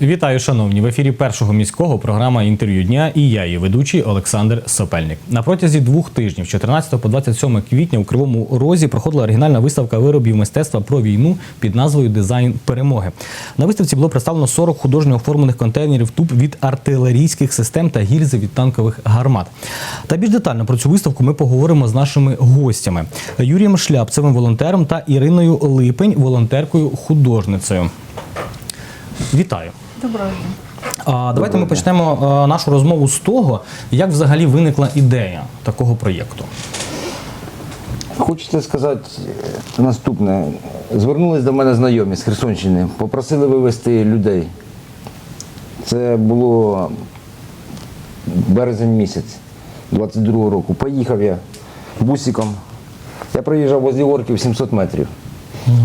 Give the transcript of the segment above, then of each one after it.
Вітаю, шановні! В ефірі першого міського програма інтерв'ю дня і я, її ведучий Олександр Сопельник. На протязі двох тижнів, з 14 по 27 квітня, у Кривому Розі проходила оригінальна виставка виробів мистецтва про війну під назвою Дизайн перемоги. На виставці було представлено 40 художньо оформлених контейнерів туб від артилерійських систем та гільзи від танкових гармат. Та більш детально про цю виставку ми поговоримо з нашими гостями Юрієм Шляпцевим, волонтером та Іриною Липень, волонтеркою художницею. Вітаю! Доброго дня. Давайте ми почнемо нашу розмову з того, як взагалі виникла ідея такого проєкту. Хочеться сказати е, наступне. Звернулись до мене знайомі з Херсонщини, попросили вивезти людей. Це було березень місяць 22-го року. Поїхав я бусиком. Я проїжджав возле орків 700 метрів.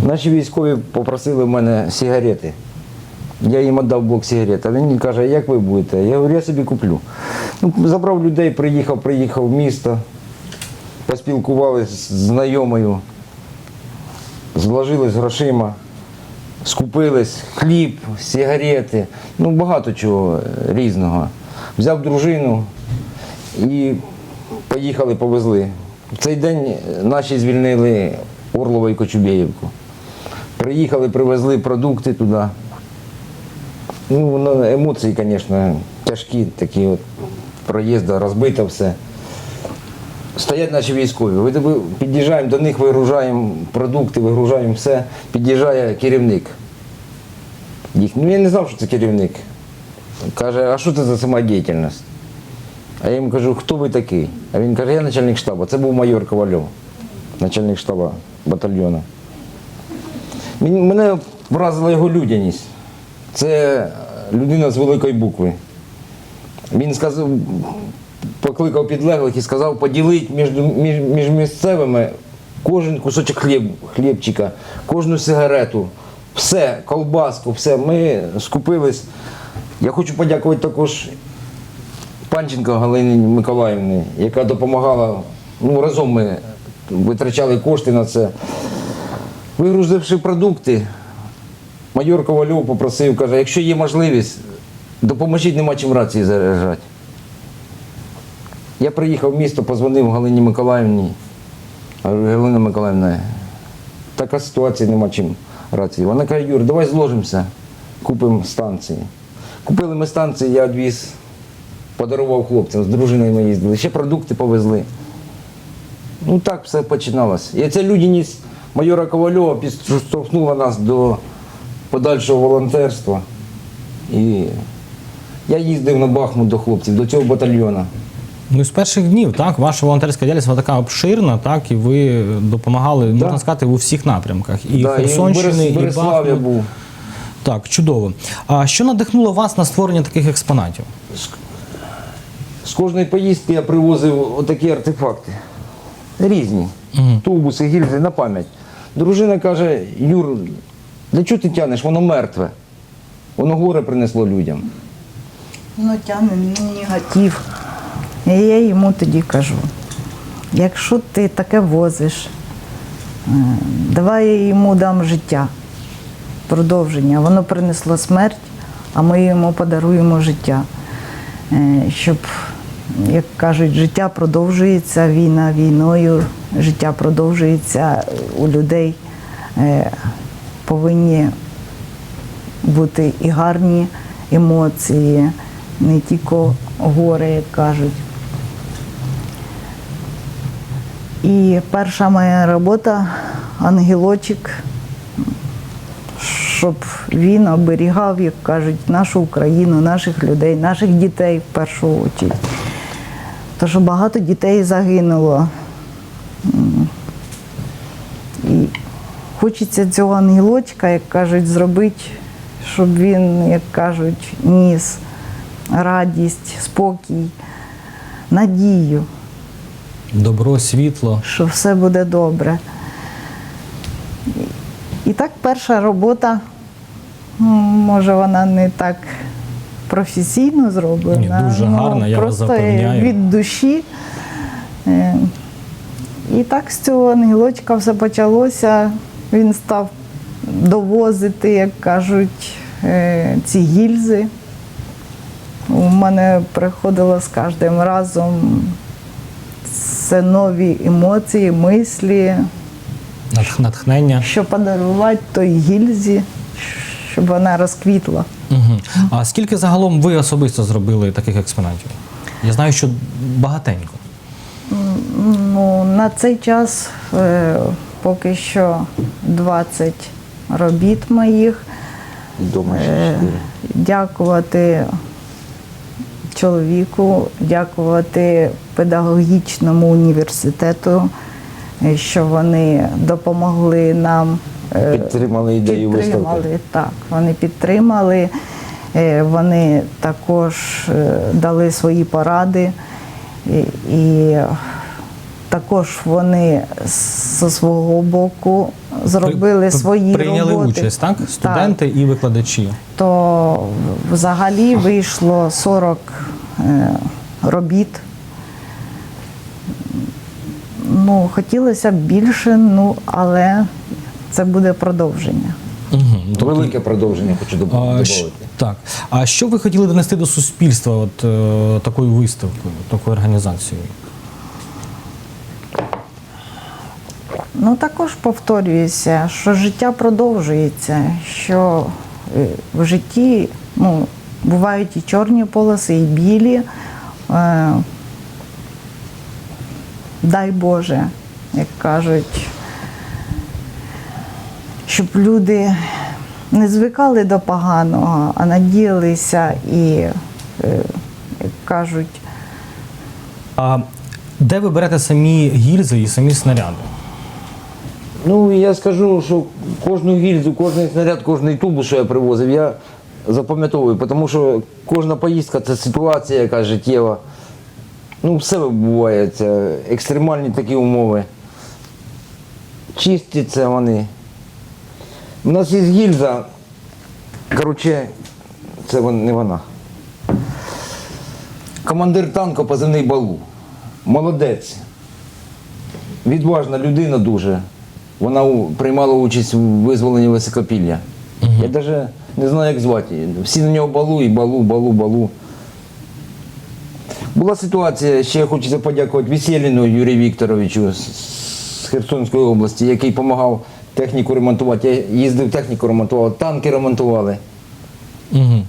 Наші військові попросили в мене сигарети. Я їм віддав блок сигарет. А він каже, як ви будете? Я говорю, я собі куплю. Ну, забрав людей, приїхав, приїхав в місто, поспілкувалися з знайомою, зложились грошима, скупились, хліб, сигарети, ну багато чого різного. Взяв дружину і поїхали, повезли. В цей день наші звільнили Орлова і Кочубєєвку. Приїхали, привезли продукти туди. Ну, емоції, звісно, тяжкі, такі от проїзди, розбито все. Стоять наші військові. Під'їжджаємо до них, вигружаємо продукти, вигружаємо все. Під'їжджає керівник. Їх, ну я не знав, що це керівник. Каже, а що це за самодіяльність? А я йому кажу, хто ви такий? А він каже, я начальник штабу. Це був майор Ковальов, начальник штабу батальйону. Мене вразила його людяність. Це людина з великої букви. Він сказав, покликав підлеглих і сказав поділити між, між, між місцевими кожен кусочок хліб, хлібчика, кожну сигарету, все, колбаску, все. Ми скупились. Я хочу подякувати також Панченко Галині Миколаївні, яка допомагала. Ну, разом ми витрачали кошти на це. Вигрузивши продукти, майор Ковальов попросив, каже, якщо є можливість, допоможіть, нема чим рації заряджати. Я приїхав в місто, позвонив Галині Миколаївні. Галина Миколаївна, така ситуація, нема чим рації. Вона каже, Юр, давай зложимося, купимо станції. Купили ми станції, я відвіз, подарував хлопцям, з дружиною ми їздили, ще продукти повезли. Ну так все починалось. І ця людяність майора Ковальова підштовхнула нас до подальшого волонтерства. І я їздив на Бахмут до хлопців, до цього батальйону. Ну, з перших днів, так, ваша волонтерська діяльність вона така обширна, так, і ви допомагали, можна сказати, у всіх напрямках. І Да, Херсонщини, і в і, Бахмут. був. Так, чудово. А що надихнуло вас на створення таких експонатів? З кожної поїздки я привозив отакі артефакти. Різні. Тубуси, гільзи на пам'ять. Дружина каже, Юр, для чого ти тянеш? Воно мертве. Воно горе принесло людям. Ну, тягне негатив. І я йому тоді кажу, якщо ти таке возиш, е, давай я йому дам життя, продовження. Воно принесло смерть, а ми йому подаруємо життя. Е, Щоб, як кажуть, життя продовжується, війна війною, життя продовжується у людей. Повинні бути і гарні емоції, не тільки горе, як кажуть. І перша моя робота ангелочок, щоб він оберігав, як кажуть, нашу Україну, наших людей, наших дітей в першу чергу. Тому що багато дітей загинуло. М. І хочеться цього ангелочка, як кажуть, зробити, щоб він, як кажуть, ніс радість, спокій, надію, Добро, світло. що все буде добре. І так перша робота, може, вона не так професійно зроблена. Ні, дуже ну, гарна, я вас просто запевняю. від душі. Е, І так з цього ангелочка все почалося. Він став довозити, як кажуть, е, ці гільзи. У мене приходило з кожним разом це нові емоції, мислі, Натхнення. що подарувати той гільзі, щоб вона розквітла. Угу. А скільки загалом ви особисто зробили таких експонатів? Я знаю, що багатенько. Ну, на цей час е, поки що 20 робіт моїх. Дома ще Е. Дякувати чоловіку, дякувати педагогічному університету, е, що вони допомогли нам. е, Підтримали ідею виставки. Підтримали, так. Вони підтримали, вони також дали свої поради. І, і також вони зі свого боку зробили При- свої прийняли роботи. участь, так? Студенти і викладачі. То взагалі вийшло 40 е, робіт. Ну, хотілося б більше, ну, але це буде продовження. Угу. Велике продовження хочу додати. так. А що ви хотіли донести до суспільства от, е, такою виставкою, такою організацією? Ну, також повторююся, що життя продовжується, що е, в житті ну, бувають і чорні полоси, і білі. Е, дай Боже, як кажуть, щоб люди не звикали до поганого, а надіялися і, е, як кажуть, А де ви берете самі гільзи і самі снаряди? Ну, я скажу, що кожну гільзу, кожен снаряд, кожний тубус, що я привозив, я запам'ятовую, тому що кожна поїздка це ситуація яка життєва. Ну, все буває, це екстремальні такі умови. Це вони. У нас є гільза, коротше, це не вона. Командир танка позивний балу. Молодець. Відважна людина дуже. Вона у- приймала участь у визволенні високопілля. Я навіть не знаю, як звати її. Всі на нього балу і балу, балу, балу. Була ситуація, ще хочеться подякувати Весєліну Юрію Вікторовичу з з Херсонської області, який допомагав техніку ремонтувати. Я їздив техніку ремонтував, танки ремонтували. Угу.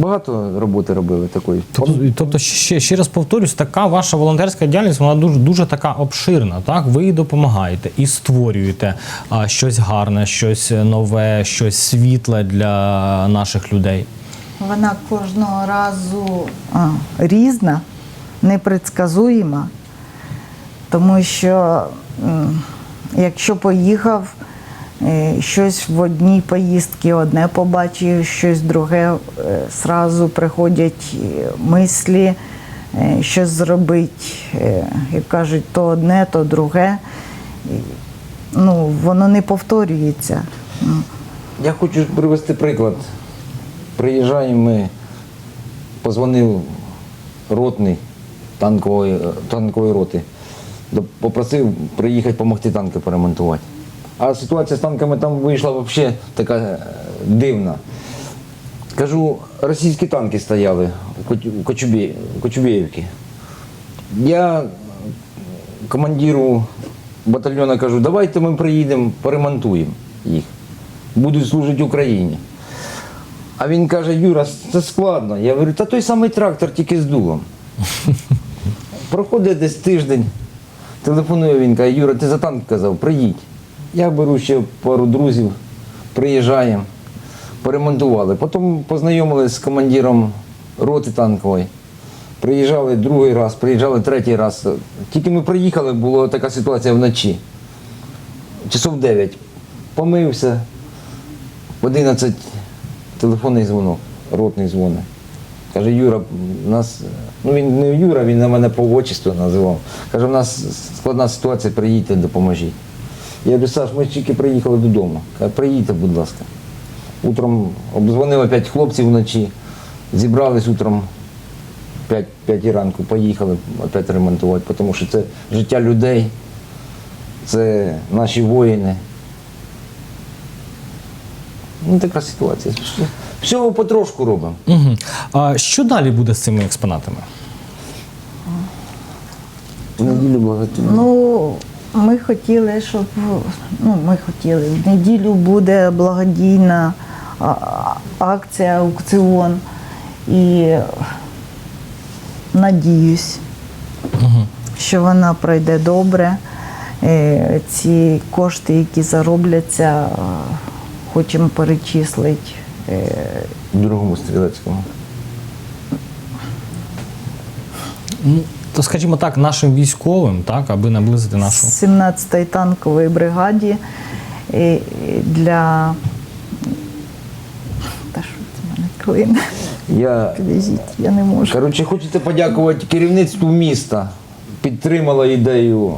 Багато роботи робили такої. Тобто, тобто ще, ще раз повторюсь, така ваша волонтерська діяльність вона дуже дуже така обширна. Так, ви і допомагаєте і створюєте а, щось гарне, щось нове, щось світле для наших людей. Вона кожного разу а, різна, непредсказуєма, тому що м, якщо поїхав, щось в одній поїздці одне побачив, щось друге, е, зразу приходять е, мислі, е, щось зробити, е, як кажуть, то одне, то друге. Ну, воно не повторюється. Я хочу привести приклад. Приїжджаємо ми, позвонив ротний танкової, танкової роти. Попросив приїхати допомогти танки поремонтувати. А ситуація з танками там вийшла взагалі така е, дивна. Кажу, російські танки стояли у Коч- у Кочубє- у Кочубєївці. Я командиру батальйону кажу, давайте ми приїдемо, поремонтуємо їх. Будуть служити Україні. А він каже, Юра, це складно. Я говорю, та той самий трактор, тільки з дулом. Проходить десь тиждень, телефонує він, каже, Юра, ти за танк казав, приїдь. Я беру ще пару друзів, приїжджаємо, поремонтували. Потім познайомилися з командиром роти танкової. Приїжджали другий раз, приїжджали третій раз. Тільки ми приїхали, була така ситуація вночі. Часов 9. Помився. В 11 телефонний дзвонок, ротний дзвоник. Каже, Юра, нас, ну він не Юра, він на мене по отчеству називав. Каже, у нас складна ситуація, приїдьте, допоможіть. Я говорю, Саш, ми тільки приїхали додому. Каже, приїдьте, будь ласка. Утром обдзвонив опять хлопців вночі, зібрались утром 5, 5 ранку, поїхали опять ремонтувати, тому що це життя людей, це наші воїни. Ну, така ситуація. Всього потрошку робимо. Угу. А що далі буде з цими експонатами? В неділю благотворительно. Ну, ми хотіли, щоб ну, ми хотіли. В неділю буде благодійна акція, аукціон. І надіюсь, що вона пройде добре. Е, Ці кошти, які заробляться, хочемо перечислити. е, Другому стрілецькому. То скажімо так, нашим військовим, так, аби наблизити нашу. 17-ї танкової бригаді для. Та що це мене клине? Я Підождіть, я не можу. Коротше, хочете подякувати керівництву міста. Підтримало ідею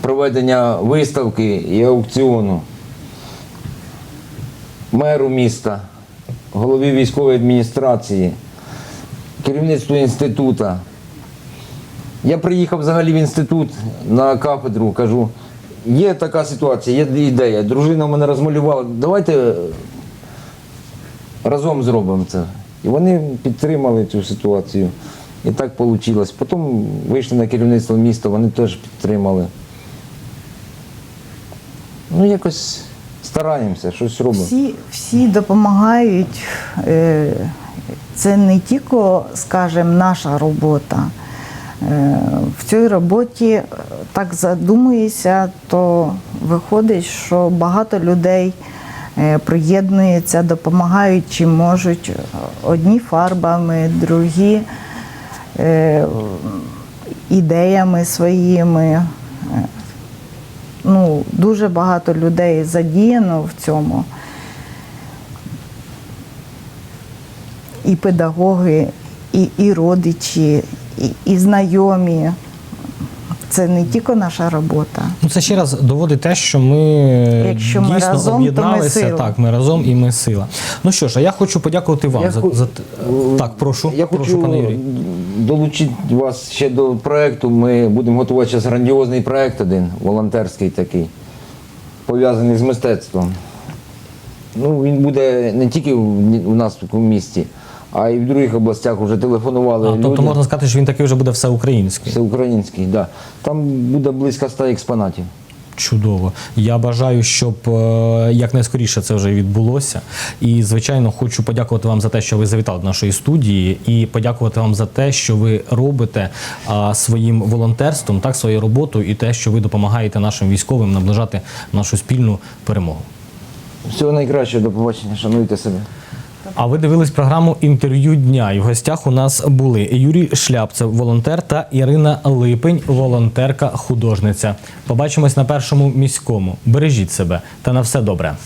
проведення виставки і аукціону. Меру міста, голові військової адміністрації, керівництву інституту. Я приїхав взагалі в інститут на кафедру, кажу, є така ситуація, є ідея. Дружина мене розмалювала. Давайте разом зробимо це. І вони підтримали цю ситуацію. І так вийшло. Потім вийшли на керівництво міста, вони теж підтримали. Ну, якось стараємося, щось робимо. Всі, всі допомагають. Е, Це не тільки, скажімо, наша робота. Е, В цій роботі е, так задумуєшся, то виходить, що багато людей е, приєднуються, допомагають чи можуть одні фарбами, другі ідеями своїми. Ну, дуже багато людей задіяно в цьому. І педагоги, і, і родичі, і, і знайомі. Це не тільки наша робота. Ну, це ще раз доводить те, що ми Якщо ми дійсно разом, то ми об'єдналися. Так, ми разом і ми сила. Ну що ж, а я хочу подякувати вам Я за, за т- так. Прошу, Я прошу, хочу пане Юрій. долучити вас ще до проєкту. Ми будемо готувати зараз грандіозний проєкт один, волонтерський такий, пов'язаний з мистецтвом. Ну, він буде не тільки в у нас у місті, а й в других областях вже телефонували. А, люди. тобто можна сказати, що він такий вже буде всеукраїнський. Це український, да. Там буде близько 100 експонатів. Чудово. Я бажаю, щоб е, якнайскоріше це вже відбулося. І, звичайно, хочу подякувати вам за те, що ви завітали до нашої студії, і подякувати вам за те, що ви робите а, своїм волонтерством, так, своєю роботою, і те, що ви допомагаєте нашим військовим наближати нашу спільну перемогу. Всього найкращого, до побачення, шануйте себе. А ви дивились програму інтерв'ю дня. І в гостях у нас були Юрій Шляпцев, волонтер, та Ірина Липень, волонтерка-художниця. Побачимось на першому міському. Бережіть себе та на все добре.